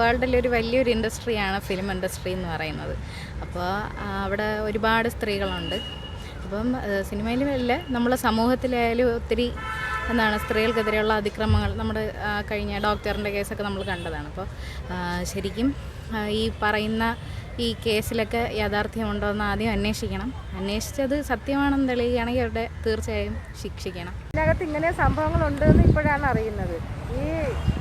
വേൾഡിലെ ഒരു വലിയൊരു ഇൻഡസ്ട്രിയാണ് film industry എന്ന് പറയുന്നത്. അപ്പോൾ അവിടെ ഒരുപാട് സ്ത്രീകളുണ്ട്. അപ്പം സിനിമയിലുമല്ല നമ്മളെ സമൂഹത്തിലായാലും ഒത്തിരി എന്താണ് സ്ത്രീകൾക്കെതിരെയുള്ള അതിക്രമങ്ങൾ നമ്മുടെ കഴിഞ്ഞ ഡോക്ടറിന്റെ കേസൊക്കെ നമ്മൾ കണ്ടതാണ്. അപ്പോൾ ശരിക്കും ഈ പറയുന്ന ഈ കേസിലൊക്കെ യാഥാർത്ഥ്യമുണ്ടോ എന്ന് ആദ്യം അന്വേഷിക്കണം. അന്വേഷിച്ചത് സത്യമാണെന്ന് തെളിയുകയാണെങ്കിൽ അവരുടെ തീർച്ചയായും ശിക്ഷിക്കണം. ഇതിനകത്ത് ഇങ്ങനെ സംഭവങ്ങളുണ്ട് എന്ന് ഇപ്പോഴാണ് അറിയുന്നത്. ഈ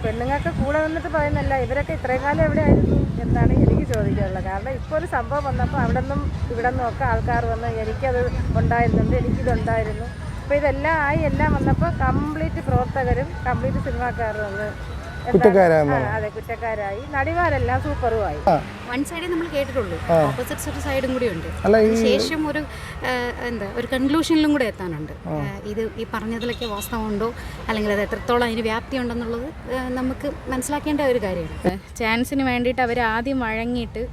പെണ്ണുങ്ങൾക്ക് കൂടെ നിന്നിട്ട് പറയുന്നല്ല ഇവരൊക്കെ ഇത്രയും കാലം എവിടെയായിരുന്നു എന്നാണ് എനിക്ക് ചോദിക്കാനുള്ളത്. കാരണം ഇപ്പോൾ ഒരു സംഭവം വന്നപ്പോൾ അവിടെ നിന്നും ഇവിടെ നിന്നും ഒക്കെ ആൾക്കാർ വന്ന് എനിക്കത് ഉണ്ടായിരുന്നുണ്ട് എനിക്കിതുണ്ടായിരുന്നു. അപ്പോൾ ഇതെല്ലാം ആയി എല്ലാം വന്നപ്പോൾ കംപ്ലീറ്റ് പ്രവർത്തകരും കംപ്ലീറ്റ് സിനിമാക്കാരും വന്ന് എന്താണ്? കുറ്റക്കാരാണെന്നാണ്. ആ, അതെ കുറ്റക്കാരായി. നടിമാരെല്ലാം സൂപ്പറുമായി വൺ സൈഡേ നമ്മൾ കേട്ടിട്ടുള്ളൂ. ഓപ്പോസിറ്റ് ഒരു സൈഡും കൂടി ഉണ്ട്. ശേഷം ഒരു എന്താ ഒരു കൺക്ലൂഷനിലും കൂടെ എത്താനുണ്ട്. ഇത് ഈ പറഞ്ഞതിലൊക്കെ വാസ്തവമുണ്ടോ? അല്ലെങ്കിൽ അത് എത്രത്തോളം അതിന് വ്യാപ്തി ഉണ്ടെന്നുള്ളത് നമുക്ക് മനസ്സിലാക്കേണ്ട ഒരു കാര്യമാണ്. ചാൻസിന് വേണ്ടിയിട്ട് അവർ ആദ്യം വഴങ്ങിയിട്ട്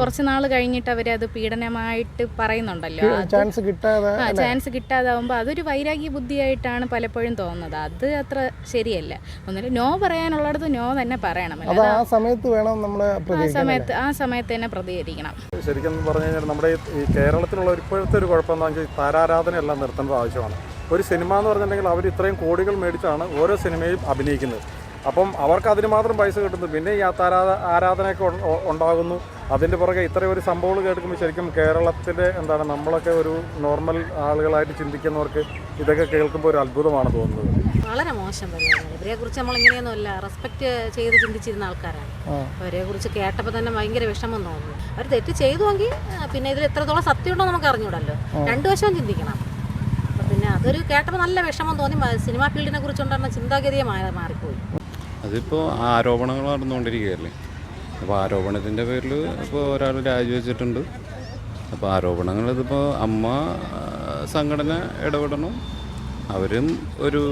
കുറച്ച് നാൾ കഴിഞ്ഞിട്ട് അവർ അത് പീഡനമായിട്ട് പറയുന്നുണ്ടല്ലോ. ചാൻസ് കിട്ടാതെ ആ ചാൻസ് കിട്ടാതാവുമ്പോൾ അതൊരു വൈരാഗ്യ ബുദ്ധിയായിട്ടാണ് പലപ്പോഴും തോന്നുന്നത്. അത് അത്ര ശരിയല്ല. ഒന്നുമില്ല നോ പറയാനുള്ളിടത്ത് നോ തന്നെ പറയണം. അത് ആ സമയത്ത് വേണം നമ്മളെ ആ സമയത്ത് ആ സമയത്ത് തന്നെ പ്രതികരിക്കണം. ശരിക്കും പറഞ്ഞു കഴിഞ്ഞാൽ നമ്മുടെ ഈ- കേരളത്തിലുള്ള ഒരു ഇപ്പോഴത്തെ ഒരു കുഴപ്പം എന്താണെന്ന് വെച്ചാൽ താരാരാധന എല്ലാം നിർത്തേണ്ടത് ആവശ്യമാണ്. ഒരു സിനിമ എന്ന് പറഞ്ഞിട്ടുണ്ടെങ്കിൽ അവർ ഇത്രയും കോടികൾ മേടിച്ചാണ് ഓരോ സിനിമയും അഭിനയിക്കുന്നത്. അപ്പം അവർക്ക് അതിന് മാത്രം പൈസ കിട്ടുന്നു. പിന്നെ ഈ ആരാധ ആരാധനയൊക്കെ ഉണ്ടാകുന്നു. അതിന്റെ പുറകെ ഇത്രയും ഒരു സംഭവങ്ങൾ കേൾക്കുമ്പോൾ ശരിക്കും കേരളത്തിലെ എന്താണ് നമ്മളൊക്കെ ഒരു നോർമൽ ആളുകളായിട്ട് ചിന്തിക്കുന്നവർക്ക് ഇതൊക്കെ കേൾക്കുമ്പോൾ ഒരു അത്ഭുതമാണ് തോന്നുന്നത്. വളരെ മോശം പരിപാടിയാണ്. ഇവരെ കുറിച്ച് നമ്മൾ ഇങ്ങനെയൊന്നുമല്ല റെസ്പെക്ട് ചെയ്ത് ചിന്തിച്ചിരുന്ന ആൾക്കാരാണ്. അവരെ കുറിച്ച് കേട്ടപ്പോൾ തന്നെ ഭയങ്കര വിഷമം തോന്നുന്നു. അവർ തെറ്റ് ചെയ്തുവെങ്കിൽ പിന്നെ ഇതിൽ എത്രത്തോളം സത്യമുണ്ടോ നമുക്ക് അറിഞ്ഞൂടല്ലോ രണ്ടു വശവും ചിന്തിക്കണം. അപ്പൊ പിന്നെ അതൊരു കേട്ടപ്പോൾ നല്ല വിഷമം തോന്നി. സിനിമാ ഫീൽഡിനെ കുറിച്ചുണ്ടായിരുന്ന ചിന്താഗതിയെ മാറിപ്പോയി. അതിപ്പോൾ ആരോപണങ്ങൾ നടന്നുകൊണ്ടിരിക്കുകയല്ലേ? അപ്പോൾ ആരോപണത്തിന്റെ പേരിൽ ഇപ്പോൾ ഒരാൾ രാജിവെച്ചിട്ടുണ്ട്. അപ്പോൾ ആരോപണങ്ങൾ ഇതിപ്പോൾ അമ്മ സംഘടന ഇടപെടണം. അവരും ഒരു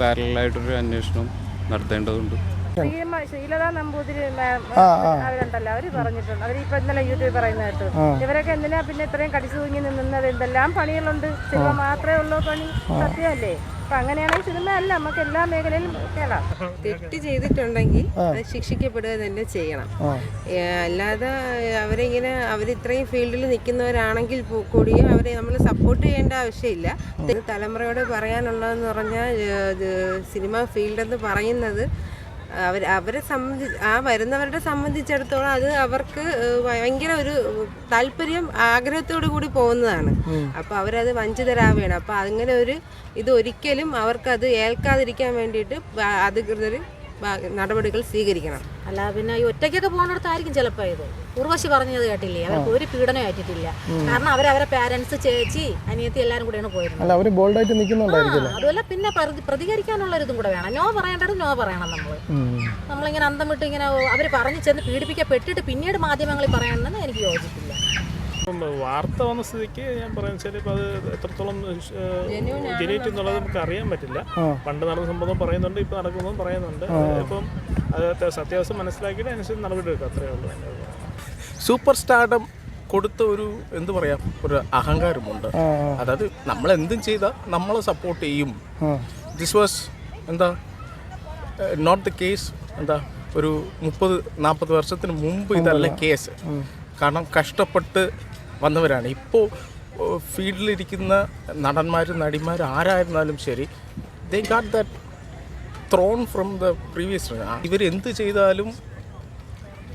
പാരലായിട്ടൊരു അന്വേഷണം നടത്തേണ്ടതുണ്ട്. ശ്രീമ ശീലത നമ്പൂതിരി അവരുണ്ടല്ലോ അവർ പറഞ്ഞിട്ടുണ്ട്. അവർ ഇപ്പൊ ഇന്നലെ യൂട്യൂബിൽ പറയുന്ന കേട്ടു. ഇവരൊക്കെ എന്തിനാ പിന്നെ ഇത്രയും കടിച്ചു തൂങ്ങി നിന്നത്? എന്തെല്ലാം പണികളുണ്ട്. സിനിമ മാത്രമേ ഉള്ളൂ പണി. സത്യമല്ലേ? അപ്പൊ അങ്ങനെയാണെങ്കിൽ സിനിമ അല്ല നമുക്ക് എല്ലാ മേഖലയിലും കേറാം തെറ്റ് ചെയ്തിട്ടുണ്ടെങ്കിൽ അത് ശിക്ഷിക്കപ്പെടുക തന്നെ ചെയ്യണം. അല്ലാതെ അവരിങ്ങനെ അവരിത്രയും ഫീൽഡിൽ നിൽക്കുന്നവരാണെങ്കിൽ കൂടി അവരെ നമ്മൾ സപ്പോർട്ട് ചെയ്യേണ്ട ആവശ്യമില്ല. തലമുറയോട് പറയാനുള്ളതെന്ന് പറഞ്ഞാൽ സിനിമ ഫീൽഡെന്ന് പറയുന്നത് അവർ അവരെ സംബന്ധി ആ വരുന്നവരുടെ സംബന്ധിച്ചിടത്തോളം അത് അവർക്ക് ഭയങ്കര ഒരു താല്പര്യം ആഗ്രഹത്തോടു കൂടി പോകുന്നതാണ്. അപ്പോൾ അവരത് വഞ്ചിതരാവുകയാണ്. അപ്പോൾ അങ്ങനെ ഒരു ഇത് ഒരിക്കലും അവർക്കത് ഏൽക്കാതിരിക്കാൻ വേണ്ടിയിട്ട് അധികൃതർ നടപടികൾ സ്വീകരിക്കണം. അല്ല പിന്നെ ഈ ഒറ്റയ്ക്കൊക്കെ പോകുന്നിടത്തായിരിക്കും ചിലപ്പോൾ ഇത്. ഉർവശി പറഞ്ഞത് കേട്ടില്ലേ? അവർക്ക് ഒരു പീഡനം ആയിട്ടില്ല കാരണം അവർ അവരെ പാരൻസ് ചേച്ചി അനിയത്തി എല്ലാവരും കൂടെയാണ് പോയിരുന്നത്. അല്ല അവർ ബോൾഡായിട്ട് നിൽക്കുന്നുണ്ടായിരിക്കുമല്ലോ അതുപോലെ പിന്നെ പ്രതികരിക്കാനുള്ള ഒരു ഇതും കൂടെ വേണം. നോ പറയേണ്ടത് നോ പറയണം നമ്മൾ നമ്മളിങ്ങനെ അന്തം വിട്ട് ഇങ്ങനെ അവർ പറഞ്ഞു ചെന്ന് പീഡിപ്പിക്കപ്പെട്ടിട്ട് പിന്നീട് മാധ്യമങ്ങളിൽ പറയണമെന്ന് എനിക്ക് യോജിപ്പില്ല. ഇപ്പം വാർത്ത വന്ന സ്ഥിതിക്ക് ഞാൻ പറയുന്നത് വെച്ചാൽ ഇപ്പം അത് എത്രത്തോളം ജനേറ്റ് എന്നുള്ളത് നമുക്ക് അറിയാൻ പറ്റില്ല. പണ്ട് നടന്ന സംഭവം പറയുന്നുണ്ട് ഇപ്പം നടക്കുന്നതും പറയുന്നുണ്ട്. ഇപ്പം അത് സത്യാവസ്ഥ മനസ്സിലാക്കിയിട്ട് അനുസരിച്ച് നടപടി എടുക്കുക അത്രയേ ഉള്ളൂ. സൂപ്പർ സ്റ്റാർഡം കൊടുത്ത ഒരു എന്ത് പറയാ ഒരു അഹങ്കാരമുണ്ട്. അതായത് നമ്മൾ എന്തും ചെയ്താൽ നമ്മളെ സപ്പോർട്ട് ചെയ്യും. ദിസ് വാസ് എന്താ നോട്ട് ദ കേസ് എന്താ ഒരു മുപ്പത് നാൽപ്പത് വർഷത്തിന് മുമ്പ് ഇതല്ല കേസ് കാരണം കഷ്ടപ്പെട്ട് വന്നവരാണ്. ഇപ്പോൾ ഫീൽഡിലിരിക്കുന്ന നടന്മാരും നടിമാരും ആരായിരുന്നാലും ശരി they got that throne from the previous ഇവർ എന്ത് ചെയ്താലും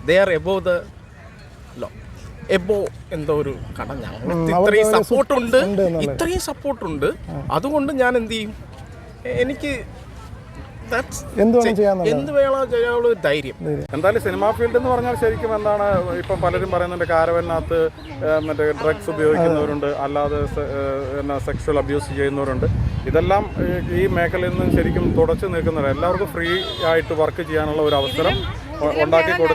they are above the law above എന്തോ ഒരു കട. ഞങ്ങൾക്ക് ഇത്രയും സപ്പോർട്ടുണ്ട് ഇത്രയും സപ്പോർട്ടുണ്ട് അതുകൊണ്ട് ഞാൻ എന്ത് ചെയ്യും? എനിക്ക് എന്ത് ചെയ്യാൻ. എന്ത് വേണം ചെയ്യാനുള്ള ഒരു ധൈര്യം. എന്തായാലും സിനിമാ ഫീൽഡ് എന്ന് പറഞ്ഞാൽ ശരിക്കും എന്താണ് ഇപ്പം പലരും പറയുന്നുണ്ട് കാരവനകത്ത് മറ്റേ ഡ്രഗ്സ് ഉപയോഗിക്കുന്നവരുണ്ട് അല്ലാതെ എന്നാ സെക്ഷൽ അബ്യൂസ് ചെയ്യുന്നവരുണ്ട്. ഇതെല്ലാം ഈ- മേഖലയിൽ നിന്ന് ശരിക്കും തുടച്ചു നിൽക്കുന്നവർ എല്ലാവർക്കും ഫ്രീ ആയിട്ട് വർക്ക് ചെയ്യാനുള്ള ഒരു അവസരം ഉണ്ടാക്കി കൊടു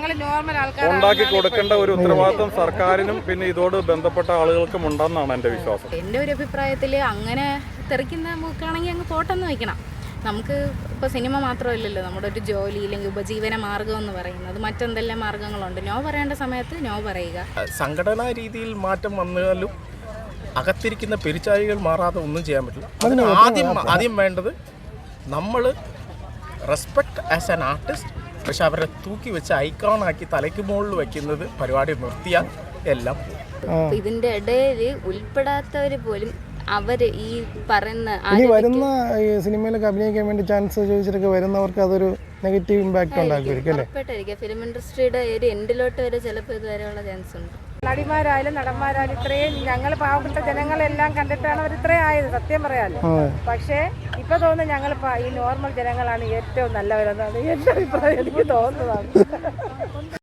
ഉണ്ടാക്കി കൊടുക്കേണ്ട ഒരു ഉത്തരവാദിത്വം സർക്കാരിനും പിന്നെ ഇതോട് ബന്ധപ്പെട്ട ആളുകൾക്കും ഉണ്ടെന്നാണ് എന്റെ വിശ്വാസം. എന്റെ ഒരു അഭിപ്രായത്തിൽ അങ്ങനെ തെറിക്കുന്ന മൂക്കാണെങ്കിൽ അങ്ങ് പോട്ടെന്ന് വയ്ക്കണം നമുക്ക് ഇപ്പോൾ സിനിമ മാത്രമല്ലല്ലോ നമ്മുടെ ഒരു ജോലി ഇല്ലെങ്കിൽ ഉപജീവന മാർഗം എന്ന് പറയുന്നത്. മറ്റെന്തെല്ലാം മാർഗങ്ങളുണ്ട് നോ പറയേണ്ട സമയത്ത് നോ പറയുക. സംഘടനാ രീതിയിൽ മാറ്റം വന്നാലും അകത്തിരിക്കുന്ന പെരിച്ചാഴികൾ മാറാതെ ഒന്നും ചെയ്യാൻ പറ്റില്ല. അതിന് ആദ്യം ആദ്യം വേണ്ടത് നമ്മൾ റെസ്പെക്ട് ആസ് ആൻ ആർട്ടിസ്റ്റ് പക്ഷെ അവരെ തൂക്കി വെച്ച് ഐക്കോണാക്കി തലയ്ക്ക് മുകളിൽ വെക്കുന്നത് പരിപാടി നിർത്തിയാൽ എല്ലാം പോകും അപ്പൊ ഇതിന്റെ ഇടയിൽ ഉൾപ്പെടാത്തവർ പോലും അവർ ഈ പറയുന്ന ഇനി വരുന്ന ഈ സിനിമയിലൊക്കെ അഭിനയിക്കാൻ വേണ്ടി ചാൻസ് ചോദിച്ചിട്ടൊക്കെ വരുന്നവർക്ക് അതൊരു നെഗറ്റീവ് ഇമ്പാക്റ്റ് ഉണ്ടാക്കുമായിരിക്കും അല്ലേ? ഉറപ്പായിട്ടായിരിക്കും. ഫിലിം ഇൻഡസ്ട്രിയുടെ ഒരു എൻഡിലോട്ട് വരെ ചിലപ്പോൾ ഇതുവരെയുള്ള ചാൻസ് ഉണ്ട്. നടിമാരായാലും നടന്മാരായാലും ഇത്രയും ഞങ്ങൾ പാവപ്പെട്ട ജനങ്ങളെല്ലാം കണ്ടിട്ടാണ് അവർ ഇത്രയും ആയത് സത്യം പറയാലോ. പക്ഷേ ഇപ്പൊ തോന്നുന്നു ഞങ്ങൾ ഈ നോർമൽ ജനങ്ങളാണ് ഏറ്റവും നല്ലവരെന്നാണ് എന്റെ അഭിപ്രായം. എനിക്ക് തോന്നുന്നതാണ്.